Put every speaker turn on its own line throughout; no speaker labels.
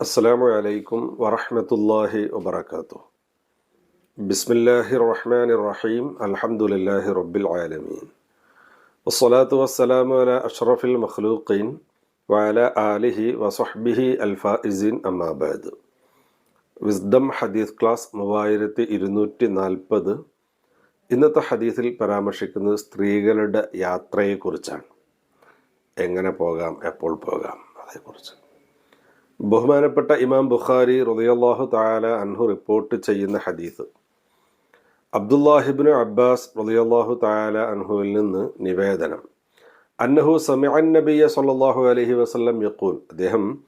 അസ്സലാമു അലൈക്കും വറഹ്മത്തുള്ളാഹി വബറകാതുഹു. ബിസ്മില്ലാഹിർ റഹ്മാനിർ റഹീം അലഹമുല്ലാഹി റബ്ബിൽ ആലമീൻ. വസ്സലാത്തു വസ്സലാമു അലാ അഷ്റഫിൽ മഖ്ലൂഖീൻ വഅല ആലിഹി വസഹ്ബിഹി അൽഫായിസീൻ അമ്മാബാദ് വിസ്ഡം ഹദീസ് ക്ലാസ് മൂവായിരത്തി ഇരുന്നൂറ്റി നാൽപ്പത് ഇന്നത്തെ ഹദീസിൽ പരാമർശിക്കുന്നത് സ്ത്രീകളുടെ യാത്രയെക്കുറിച്ചാണ്. എങ്ങനെ പോകാം എപ്പോൾ പോകാം അതേക്കുറിച്ച്. ബഹുമാനപ്പെട്ട ഇമാം ബുഖാരി റുദയല്ലാഹു താല അൻഹു റിപ്പോർട്ട് ചെയ്യുന്ന ഹദീസ്. അബ്ദുല്ലാഹിബിന് അബ്ബാസ് റുദയല്ലാഹു താല അൻഹുവിൽ നിന്ന് നിവേദനം. അന്നഹു സമിഅൻ നബിയ സല്ലല്ലാഹു അലൈഹി വസല്ലം യഖൂൽ. അദ്ദേഹം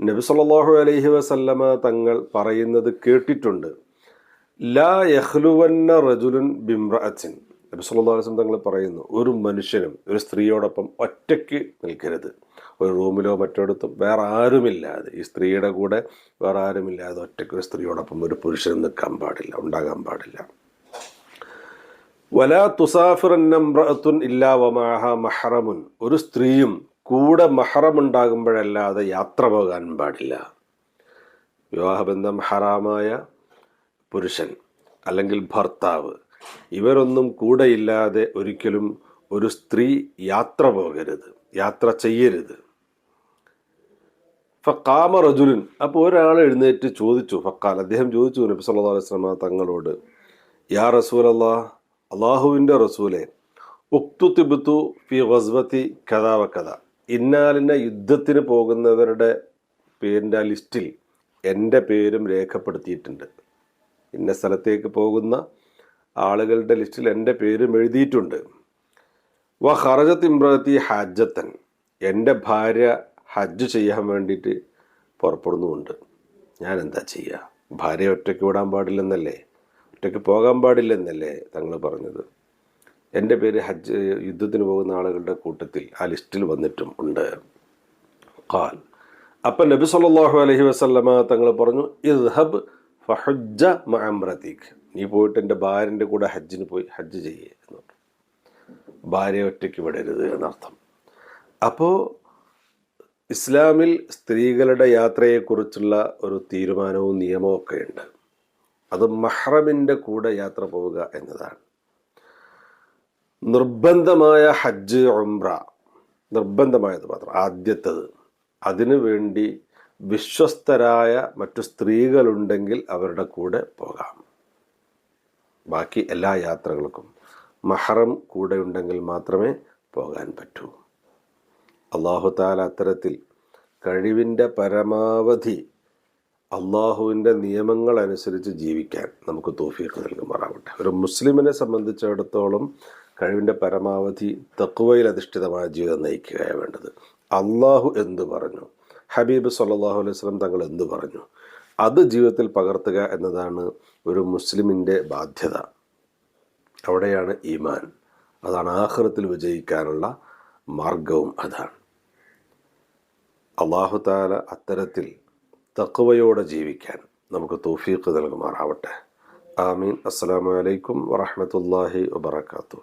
നബി സല്ലല്ലാഹു അലഹി വസല്ലമ തങ്ങൾ പറയുന്നത് കേട്ടിട്ടുണ്ട്. ലാ യഹ്ലുവന്ന റജുലുൻ ബിംറഅത്തിൻ. നബി സല്ലല്ലാഹു അലൈഹി വസല്ലം തങ്ങൾ പറയുന്നു ഒരു മനുഷ്യനും ഒരു സ്ത്രീയോടൊപ്പം ഒറ്റയ്ക്ക് നിൽക്കരുത്. ഒരു റൂമിലോ മറ്റോടത്തും വേറെ ആരുമില്ലാതെ ഈ സ്ത്രീയുടെ കൂടെ വേറെ ആരുമില്ലാതെ ഒറ്റയ്ക്ക് ഒരു സ്ത്രീയോടൊപ്പം ഒരു പുരുഷനും നിൽക്കാൻ പാടില്ല ഉണ്ടാകാൻ പാടില്ല. വല തുസാഫിറന്നംറത്തുൻ ഇല്ലാ വമാഹ മഹറമുൻ. ഒരു സ്ത്രീയും കൂടെ മഹറമുണ്ടാകുമ്പോഴല്ലാതെ യാത്ര പോകാൻ പാടില്ല. വിവാഹബന്ധം ഹറാമായ പുരുഷൻ അല്ലെങ്കിൽ ഭർത്താവ് ഇവരൊന്നും കൂടെയില്ലാതെ ഒരിക്കലും ഒരു സ്ത്രീ യാത്ര പോകരുത് യാത്ര ചെയ്യരുത്. ഫക്കാമ റജുലിൻ അപ്പോൾ ഒരാൾ എഴുന്നേറ്റ് ചോദിച്ചു ഫക്കാൽ അദ്ദേഹം ചോദിച്ചു നബി സല്ലല്ലാഹു അലൈഹി തങ്ങളോട് യാ റസൂൽ അള്ളാഹ് അള്ളാഹുവിന്റെ റസൂലെ ഉക്തുത്തിബുത്തു ഫി ഗസ്വത്തി കഥാവ കഥ ഇന്നാലിന്ന യുദ്ധത്തിന് പോകുന്നവരുടെ പേരിന്റെ ലിസ്റ്റിൽ എന്റെ പേരും രേഖപ്പെടുത്തിയിട്ടുണ്ട്. ഇന്ന സ്ഥലത്തേക്ക് പോകുന്ന ആളുകളുടെ ലിസ്റ്റിൽ എന്റെ പേരും എഴുതിയിട്ടുണ്ട്. വ ഹറജത്ത് ഇമ്രത്തി ഹജ്ജത്തൻ. എന്റെ ഭാര്യ ഹജ്ജ് ചെയ്യാൻ വേണ്ടിയിട്ട് പുറപ്പെടുന്നുമുണ്ട്. ഞാൻ എന്താ ചെയ്യുക? ഭാര്യ ഒറ്റയ്ക്ക് വിടാൻ പാടില്ലെന്നല്ലേ? ഒറ്റയ്ക്ക് പോകാൻ പാടില്ലെന്നല്ലേ തങ്ങൾ പറഞ്ഞത്? എന്റെ പേര് ഹജ്ജ് യുദ്ധത്തിന് പോകുന്ന ആളുകളുടെ കൂട്ടത്തിൽ ആ ലിസ്റ്റിൽ വന്നിട്ടും ഉണ്ട്. ഖാൽ. അപ്പം നബി സല്ലാഹു അലഹി വസ്ലമ തങ്ങൾ പറഞ്ഞു ഇദ്ഹബ് ഫഹജ്ജ മഅംറതീക് നീ പോയിട്ട് എന്റെ ഭാര്യന്റെ കൂടെ ഹജ്ജിന് പോയി ഹജ്ജ് ചെയ്യേ എന്ന് പറഞ്ഞു. ഭാര്യ ഒറ്റയ്ക്ക് വിടരുത് എന്നർത്ഥം. അപ്പോൾ ഇസ്ലാമിൽ സ്ത്രീകളുടെ യാത്രയെക്കുറിച്ചുള്ള ഒരു തീരുമാനവും നിയമവും ഒക്കെ ഉണ്ട് അത് മഹ്റമിന്റെ കൂടെ യാത്ര പോവുക എന്നതാണ്. നിർബന്ധമായ ഹജ്ജ് ഉംറ നിർബന്ധമായത് മാത്രം ആദ്യത്തത്. അതിനു വേണ്ടി വിശ്വസ്തരായ മറ്റു സ്ത്രീകളുണ്ടെങ്കിൽ അവരുടെ കൂടെ പോകാം. ബാക്കി എല്ലാ യാത്രകൾക്കും മഹറം കൂടെ ഉണ്ടെങ്കിൽ മാത്രമേ പോകാൻ പറ്റൂ. അള്ളാഹു താല അത്തരത്തിൽ കഴിവിന്റെ പരമാവധി അള്ളാഹുവിന്റെ നിയമങ്ങൾ അനുസരിച്ച് ജീവിക്കാൻ നമുക്ക് തോഫീക്ക് നൽകുമാറാവട്ടെ. ഒരു മുസ്ലിമിനെ സംബന്ധിച്ചിടത്തോളം കഴിവിന്റെ പരമാവധി തക്കുവയിൽ അധിഷ്ഠിതമായ ജീവിതം നയിക്കുകയാണ് വേണ്ടത്. അള്ളാഹു എന്തു പറഞ്ഞു? ഹബീബ് സല്ലാഹു അലൈഹി സ്വലം തങ്ങൾ എന്തു പറഞ്ഞു? അത് ജീവിതത്തിൽ പകർത്തുക എന്നതാണ് ഒരു മുസ്ലിമിന്റെ ബാധ്യത. അവിടെയാണ് ഈമാൻ. അതാണ് ആഹ്റത്തിൽ വിജയിക്കാനുള്ള മാർഗവും അതാണ്. അള്ളാഹു താല അത്തരത്തിൽ തക്കുവയോടെ ജീവിക്കാൻ നമുക്ക് തോഫീക്ക് നൽകുമാറാവട്ടെ. ആമീൻ. അസ്സാം വലൈക്കും വറഹമത്തല്ലാഹി വാത്തു